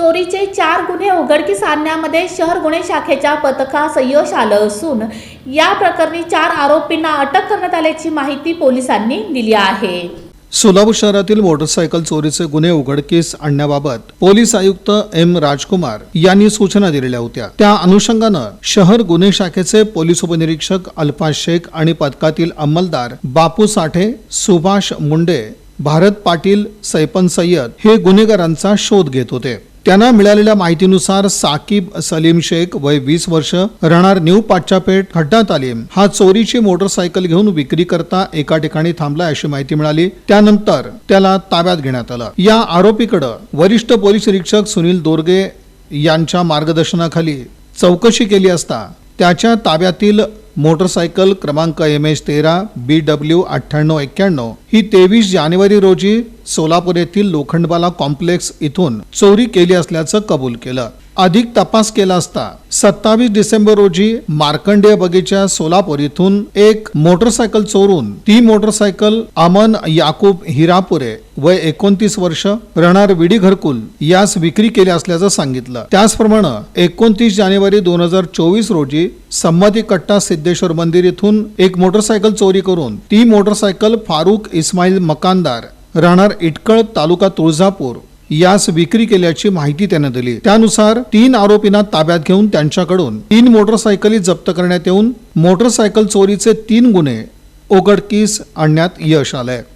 चोरीचे चार गुन्हे उघडकीस आणण्यामध्ये शहर गुन्हे शाखेच्या पथकास यश आलं असून या प्रकरणी चार आरोपींना अटक करण्यात आल्याची माहिती पोलिसांनी दिली आहे. सोलापूर शहरातील मोटरसायकल चोरीचे गुन्हे उघडकीस आणण्याबाबत पोलीस आयुक्त एम राजकुमार यांनी सूचना दिलेल्या होत्या. त्या अनुषंगानं शहर गुन्हे शाखेचे पोलीस उपनिरीक्षक अल्फा शेख आणि पथकातील अंमलदार बापू साठे सुभाष मुंडे भारत पाटील सैपन सय्यद हे गुन्हेगारांचा शोध घेत होते. त्यांना मिळालेल्या माहितीनुसार साकीब सलीम शेख वय वीस वर्ष राहणार न्यू पाचापेठ खड्डा तालीम हा चोरीची मोटरसायकल घेऊन विक्री करता एका ठिकाणी थांबला अशी माहिती मिळाली. त्यानंतर त्याला ताब्यात घेण्यात आलं. या आरोपीकडं वरिष्ठ पोलीस निरीक्षक सुनील दोरगे यांच्या मार्गदर्शनाखाली चौकशी केली असता त्याच्या ताब्यातील मोटरसायकल क्रमांक एम एच तेरा बी डब्ल्यू अठ्ठ्याण्णव एक्क्याण्णव ही तेवीस जानेवारी रोजी सोलापूर येथील लोखंडबाला कॉम्प्लेक्स इथून चोरी केली असल्याचं कबूल केलं. अधिक तपास केला असता सत्तावीस डिसेंबर रोजी मार्कंडेय बगीचा सोलापूर इथून एक मोटरसायकल चोरून ती मोटरसायकल अमन याकूब हिरापुरे वय एकोणतीस वर्ष राहणार विडी घरकुल यास विक्री केली असल्याचं सांगितलं. त्याचप्रमाणे एकोणतीस जानेवारी दोन हजार चोवीस रोजी संमती कट्टा सिद्धेश्वर मंदिर इथून एक मोटरसायकल चोरी करून ती मोटरसायकल फारुख इस्माईल मकानदार राहणार इटकळ तालुका तुळजापूर यास विक्री केल्याची माहिती त्याने दिली. त्यानुसार तीन आरोपींना ताब्यात घेऊन त्यांच्याकडून तीन मोटरसायकली जप्त करण्यात येऊन मोटरसायकल चोरीचे तीन गुन्हे उघडकीस आणण्यात यश आलंय.